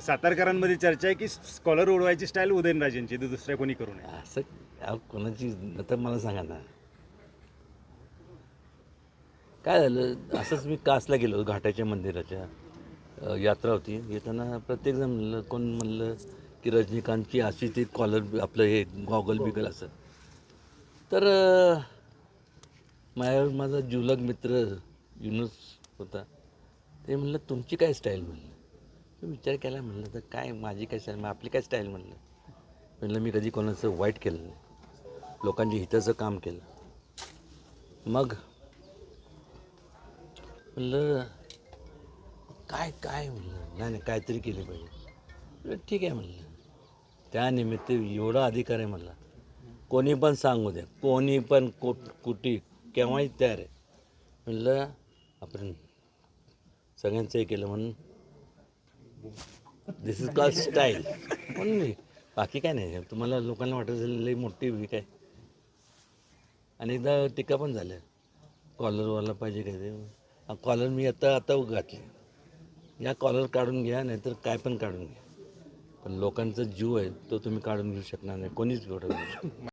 सातारकरांमध्ये चर्चा आहे की स्कॉलर उडवायची स्टाईल उदयनराजेंची तर दुसऱ्या कोणी करू नये? असं अहो, कोणाची आता मला सांगा ना. काय झालं असंच मी कासला गेलो घाटाच्या मंदिराच्या अ, यात्रा होती. येताना प्रत्येकजण म्हणलं कोण म्हणलं की रजनीकांतची अशी ती कॉलर आपलं हे गॉगल बिगल असं. तर अ, माझ्यावर माझा जुलग मित्र युनुस होता. ते म्हणलं तुमची काय स्टाईल म्हणलं? विचार केला म्हणलं तर काय माझी काय स्टाईल आपली काय स्टाईल म्हणलं. म्हणलं मी कधी कोणाचं वाईट केलं नाही. लोकांच्या हिताचं काम केलं. मग? म्हणलं काय काय म्हणलं? नाही नाही काहीतरी केलं पाहिजे. म्हणलं, ठीक आहे म्हणलं. त्यानिमित्त एवढा अधिकार आहे मला कोणी पण सांगू द्या कोणी पण को कुठे केव्हाही तयार आहे. म्हणलं आपण सगळ्यांचं हे केलं म्हणून दिस इज कॉल स्टाईल म्हणून मी बाकी काय नाही. तुम्हाला लोकांना वाटत असेल लई मोठी वीक आहे आणि एकदा टीका पण झाल्या. कॉलरवाला पाहिजे काय ते. कॉलर मी आता आता घातली या कॉलर काढून घ्या नाहीतर काय पण काढून घ्या. पण लोकांचा जीव आहे तो तुम्ही काढून घेऊ शकणार नाही. कोणीच घेऊ शकणार नाही.